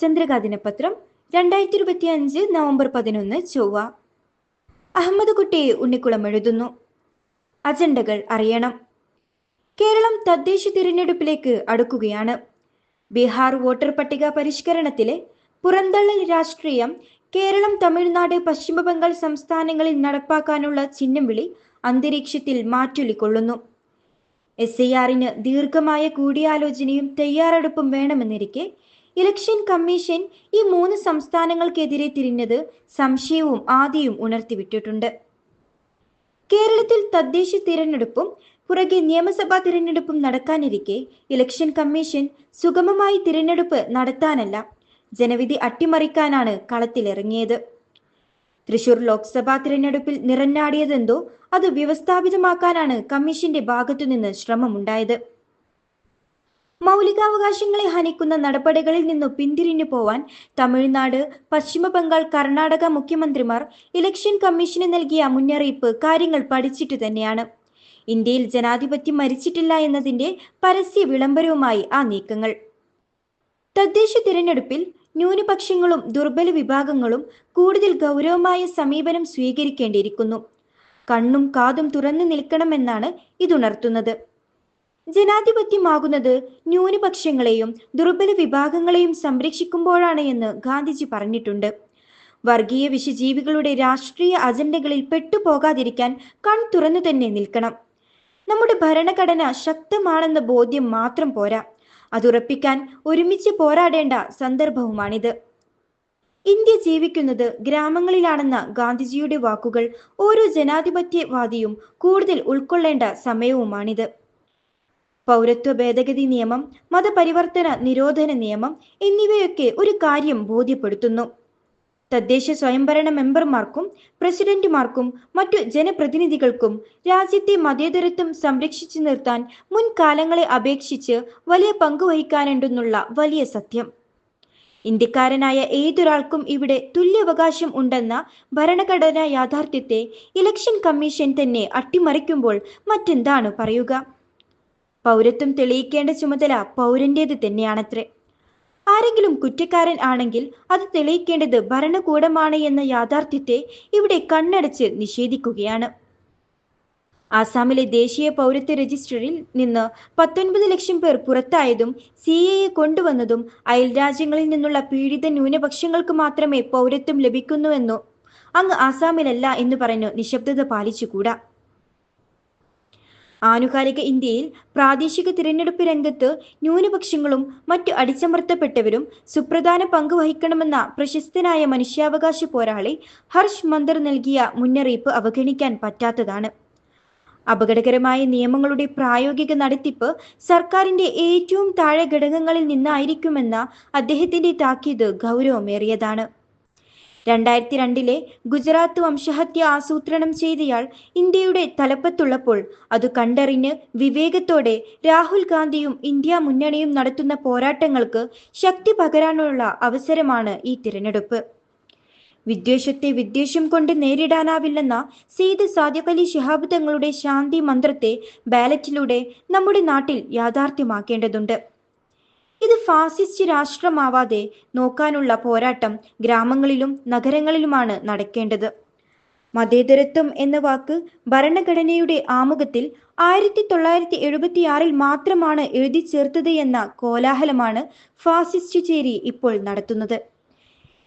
ചന്ദ്രകാ ദിനപത്രം രണ്ടായിരത്തി ഇരുപത്തി അഞ്ച് നവംബർ പതിനൊന്ന് ചൊവ്വ. അഹമ്മദ് കുട്ടി ഉണ്ണിക്കുളം എഴുതുന്നു. അജണ്ടകൾ അറിയണം. കേരളം തദ്ദേശ തിരഞ്ഞെടുപ്പിലേക്ക് അടുക്കുകയാണ്. ബീഹാർ വോട്ടർ പട്ടിക പരിഷ്കരണത്തിലെ പുറന്തള്ളൽ രാഷ്ട്രീയം കേരളം തമിഴ്നാട് പശ്ചിമ ബംഗാൾ സംസ്ഥാനങ്ങളിൽ നടപ്പാക്കാനുള്ള ചിഹ്നം വിളി അന്തരീക്ഷത്തിൽ മാറ്റൊലിക്കൊള്ളുന്നു. എസ് ഐ ആറിന് ദീർഘമായ കൂടിയാലോചനയും തയ്യാറെടുപ്പും വേണമെന്നിരിക്കെ ഇലക്ഷൻ കമ്മീഷൻ ഈ മൂന്ന് സംസ്ഥാനങ്ങൾക്കെതിരെ തിരിഞ്ഞത് സംശയവും ആദ്യവും ഉണർത്തിവിട്ടിട്ടുണ്ട്. കേരളത്തിൽ തദ്ദേശ തിരഞ്ഞെടുപ്പും പുറകെ നിയമസഭാ തിരഞ്ഞെടുപ്പും നടക്കാനിരിക്കെ ഇലക്ഷൻ കമ്മീഷൻ സുഗമമായി തിരഞ്ഞെടുപ്പ് നടത്താനല്ല ജനവിധി അട്ടിമറിക്കാനാണ് കളത്തിലിറങ്ങിയത്. തൃശൂർ ലോക്സഭാ തിരഞ്ഞെടുപ്പിൽ നിറഞ്ഞാടിയതെന്തോ അത് വ്യവസ്ഥാപിതമാക്കാനാണ് കമ്മീഷന്റെ ഭാഗത്തുനിന്ന് ശ്രമമുണ്ടായത്. മൗലികാവകാശങ്ങളെ ഹനിക്കുന്ന നടപടികളിൽ നിന്നു പിന്തിരിഞ്ഞു പോവാൻ തമിഴ്നാട് പശ്ചിമ ബംഗാൾ കർണാടക മുഖ്യമന്ത്രിമാർ ഇലക്ഷൻ കമ്മീഷന് നൽകിയ മുന്നറിയിപ്പ് കാര്യങ്ങൾ പഠിച്ചിട്ട് തന്നെയാണ്. ഇന്ത്യയിൽ ജനാധിപത്യം മരിച്ചിട്ടില്ല എന്നതിന്റെ പരസ്യ വിളംബരവുമായി ആ നീക്കങ്ങൾ. തദ്ദേശ തിരഞ്ഞെടുപ്പിൽ ന്യൂനപക്ഷങ്ങളും ദുർബല വിഭാഗങ്ങളും കൂടുതൽ ഗൗരവമായ സമീപനം സ്വീകരിക്കേണ്ടിയിരിക്കുന്നു. കണ്ണും കാതും തുറന്നു നിൽക്കണമെന്നാണ് ഇതുണർത്തുന്നത്. ജനാധിപത്യമാകുന്നത് ന്യൂനപക്ഷങ്ങളെയും ദുർബല വിഭാഗങ്ങളെയും സംരക്ഷിക്കുമ്പോഴാണ് എന്ന് ഗാന്ധിജി പറഞ്ഞിട്ടുണ്ട്. വർഗീയ വിഷജീവികളുടെ രാഷ്ട്രീയ അജണ്ടകളിൽ പെട്ടുപോകാതിരിക്കാൻ കൺ തുറന്നു തന്നെ നിൽക്കണം. നമ്മുടെ ഭരണഘടന ശക്തമാണെന്ന ബോധ്യം മാത്രം പോരാ. അതുറപ്പിക്കാൻ ഒരുമിച്ച് പോരാടേണ്ട സന്ദർഭവുമാണിത്. ഇന്ത്യ ജീവിക്കുന്നത് ഗ്രാമങ്ങളിലാണെന്ന ഗാന്ധിജിയുടെ വാക്കുകൾ ഓരോ ജനാധിപത്യവാദിയും കൂടുതൽ ഉൾക്കൊള്ളേണ്ട സമയവുമാണിത്. പൗരത്വ ഭേദഗതി നിയമം മതപരിവർത്തന നിരോധന നിയമം എന്നിവയൊക്കെ ഒരു കാര്യം ബോധ്യപ്പെടുത്തുന്നു. തദ്ദേശ സ്വയംഭരണ മെമ്പർമാർക്കും പ്രസിഡന്റുമാർക്കും മറ്റു ജനപ്രതിനിധികൾക്കും രാജ്യത്തെ മതേതരത്വം സംരക്ഷിച്ചു നിർത്താൻ മുൻകാലങ്ങളെ അപേക്ഷിച്ച് വലിയ പങ്കുവഹിക്കാനുണ്ടെന്നുള്ള വലിയ സത്യം. ഇന്ത്യക്കാരനായ ഏതൊരാൾക്കും ഇവിടെ തുല്യാവകാശം ഉണ്ടെന്ന ഭരണഘടനാ യാഥാർത്ഥ്യത്തെ ഇലക്ഷൻ കമ്മീഷൻ തന്നെ അട്ടിമറിക്കുമ്പോൾ മറ്റെന്താണ് പറയുക? പൗരത്വം തെളിയിക്കേണ്ട ചുമതല പൗരന്റേത് തന്നെയാണത്രേ. ആരെങ്കിലും കുറ്റക്കാരൻ ആണെങ്കിൽ അത് തെളിയിക്കേണ്ടത് ഭരണകൂടമാണ് എന്ന യാഥാർത്ഥ്യത്തെ ഇവിടെ കണ്ണടച്ച് നിഷേധിക്കുകയാണ്. ആസാമിലെ ദേശീയ പൗരത്വ രജിസ്റ്ററിൽ നിന്ന് പത്തൊൻപത് ലക്ഷം പേർ പുറത്തായതും സി എ കൊണ്ടുവന്നതും അയൽ രാജ്യങ്ങളിൽ നിന്നുള്ള പീഡിത ന്യൂനപക്ഷങ്ങൾക്ക് മാത്രമേ പൗരത്വം ലഭിക്കുന്നുവെന്നോ അങ്ങ് ആസാമിലല്ല എന്ന് പറഞ്ഞു നിശബ്ദത പാലിച്ചുകൂടാ. ആനുകാലിക ഇന്ത്യയിൽ പ്രാദേശിക തിരഞ്ഞെടുപ്പ് രംഗത്ത് ന്യൂനപക്ഷങ്ങളും മറ്റു അടിച്ചമർത്തപ്പെട്ടവരും സുപ്രധാന പങ്ക് വഹിക്കണമെന്ന പ്രശസ്തനായ മനുഷ്യാവകാശ പോരാളി ഹർഷ് മന്ദർ നൽകിയ മുന്നറിയിപ്പ് അവഗണിക്കാൻ പറ്റാത്തതാണ്. അപകടകരമായ നിയമങ്ങളുടെ പ്രായോഗിക നടത്തിപ്പ് സർക്കാരിന്റെ ഏറ്റവും താഴെ ഘടകങ്ങളിൽ നിന്നായിരിക്കുമെന്ന അദ്ദേഹത്തിന്റെ താക്കീത് ഗൗരവമേറിയതാണ്. രണ്ടായിരത്തി രണ്ടിലെ ഗുജറാത്ത് വംശഹത്യ ആസൂത്രണം ചെയ്തയാൾ ഇന്ത്യയുടെ തലപ്പത്തുള്ളപ്പോൾ അത് കണ്ടറിഞ്ഞ് വിവേകത്തോടെ രാഹുൽ ഗാന്ധിയും ഇന്ത്യ മുന്നണിയും നടത്തുന്ന പോരാട്ടങ്ങൾക്ക് ശക്തി പകരാനുള്ള അവസരമാണ് ഈ തിരഞ്ഞെടുപ്പ്. വിദ്വേഷത്തെ വിദ്വേഷം കൊണ്ട് നേരിടാനാവില്ലെന്ന സെയ്ദ് സാദിഖ് അലി ശിഹാബ് തങ്ങളുടെ ശാന്തി മന്ത്രത്തെ ബാലറ്റിലൂടെ നമ്മുടെ നാട്ടിൽ യാഥാർത്ഥ്യമാക്കേണ്ടതുണ്ട്. ഇത് ഫാസിസ്റ്റ് രാഷ്ട്രമാവാതെ നോക്കാനുള്ള പോരാട്ടം ഗ്രാമങ്ങളിലും നഗരങ്ങളിലുമാണ് നടക്കേണ്ടത്. മതേതരത്വം എന്ന വാക്ക് ഭരണഘടനയുടെ ആമുഖത്തിൽ ആയിരത്തി തൊള്ളായിരത്തി എഴുപത്തിയാറിൽ മാത്രമാണ് എഴുതി ചേർത്തത് എന്ന കോലാഹലമാണ് ഫാസിസ്റ്റ് ചേരി ഇപ്പോൾ നടത്തുന്നത്.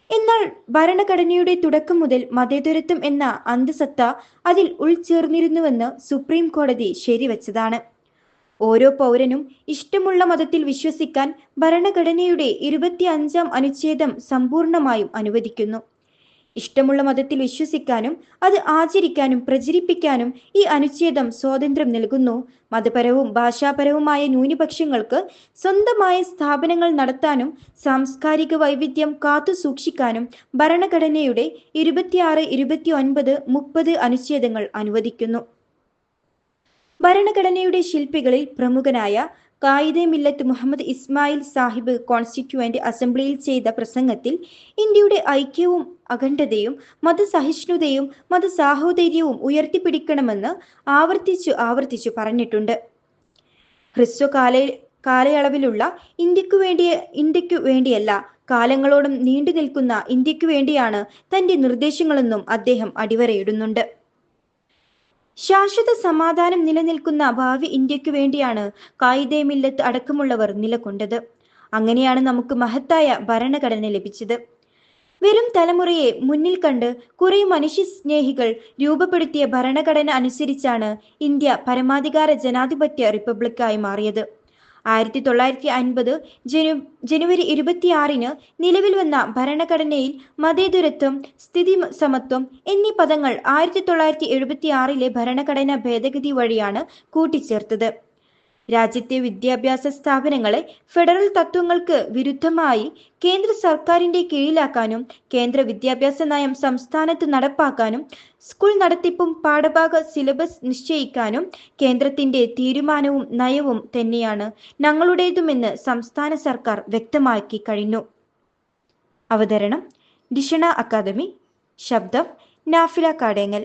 എന്നാൽ ഭരണഘടനയുടെ തുടക്കം മുതൽ മതേതരത്വം എന്ന അന്തസത്ത അതിൽ ഉൾച്ചേർന്നിരുന്നുവെന്ന് സുപ്രീം കോടതി ശരിവച്ചതാണ്. ഓരോ പൗരനും ഇഷ്ടമുള്ള മതത്തിൽ വിശ്വസിക്കാൻ ഭരണഘടനയുടെ ഇരുപത്തി അഞ്ചാം അനുച്ഛേദം സമ്പൂർണമായും അനുവദിക്കുന്നു. ഇഷ്ടമുള്ള മതത്തിൽ വിശ്വസിക്കാനും അത് ആചരിക്കാനും പ്രചരിപ്പിക്കാനും ഈ അനുച്ഛേദം സ്വാതന്ത്ര്യം നൽകുന്നു. മതപരവും ഭാഷാപരവുമായ ന്യൂനപക്ഷങ്ങൾക്ക് സ്വന്തമായ സ്ഥാപനങ്ങൾ നടത്താനും സാംസ്കാരിക വൈവിധ്യം കാത്തു സൂക്ഷിക്കാനും ഭരണഘടനയുടെ ഇരുപത്തിയാറ് ഇരുപത്തി ഒൻപത് മുപ്പത് അനുച്ഛേദങ്ങൾ അനുവദിക്കുന്നു. ഭരണഘടനയുടെ ശില്പികളിൽ പ്രമുഖനായ കായിദെ മില്ലത്ത് മുഹമ്മദ് ഇസ്മായിൽ സാഹിബ് കോൺസ്റ്റിറ്റ്യൂവന്റ് അസംബ്ലിയിൽ ചെയ്ത പ്രസംഗത്തിൽ ഇന്ത്യയുടെ ഐക്യവും അഖണ്ഡതയും മതസഹിഷ്ണുതയും മതസാഹോദര്യവും ഉയർത്തിപ്പിടിക്കണമെന്ന് ആവർത്തിച്ചു ആവർത്തിച്ചു പറഞ്ഞിട്ടുണ്ട്. ഹ്രസ്വകാല കാലയളവിലുള്ള ഇന്ത്യക്കു വേണ്ടിയ ഇന്ത്യക്കു വേണ്ടിയല്ല കാലങ്ങളോടും നീണ്ടു നിൽക്കുന്ന ഇന്ത്യക്കു വേണ്ടിയാണ് തന്റെ നിർദ്ദേശങ്ങളെന്നും അദ്ദേഹം അടിവരയിടുന്നുണ്ട്. ശാശ്വത സമാധാനം നിലനിൽക്കുന്ന ഭാവി ഇന്ത്യക്കു വേണ്ടിയാണ് കായിദെ മില്ലത്ത് അടക്കമുള്ളവർ നിലകൊണ്ടത്. അങ്ങനെയാണ് നമുക്ക് മഹത്തായ ഭരണഘടന ലഭിച്ചത്. വരും തലമുറയെ മുന്നിൽ കണ്ട് കുറെ മനുഷ്യ സ്നേഹികൾ രൂപപ്പെടുത്തിയ ഭരണഘടന അനുസരിച്ചാണ് ഇന്ത്യ പരമാധികാര ജനാധിപത്യ റിപ്പബ്ലിക്കായി മാറിയത്. ആയിരത്തി തൊള്ളായിരത്തി അൻപത് ജനു ജനുവരി ഇരുപത്തിയാറിന് നിലവിൽ വന്ന ഭരണഘടനയിൽ മതേതരത്വം സ്ഥിതി സമത്വം എന്നീ പദങ്ങൾ ആയിരത്തി തൊള്ളായിരത്തി എഴുപത്തി ആറിലെ ഭരണഘടനാ ഭേദഗതി വഴിയാണ് കൂട്ടിച്ചേർത്തത്. രാജ്യത്തെ വിദ്യാഭ്യാസ സ്ഥാപനങ്ങളെ ഫെഡറൽ തത്വങ്ങൾക്ക് വിരുദ്ധമായി കേന്ദ്ര സർക്കാരിന്റെ കീഴിലാക്കാനും കേന്ദ്ര വിദ്യാഭ്യാസ നയം സംസ്ഥാനത്ത് നടപ്പാക്കാനും സ്കൂൾ നടത്തിപ്പും പാഠഭാഗ സിലബസ് നിശ്ചയിക്കാനും കേന്ദ്രത്തിന്റെ തീരുമാനവും നയവും തന്നെയാണ് ഞങ്ങളുടേതുമെന്ന് സംസ്ഥാന സർക്കാർ വ്യക്തമാക്കി കഴിഞ്ഞു. അവതരണം ഡിഷണ അക്കാദമി ശബ്ദം നാഫില കാടേങ്ങൽ.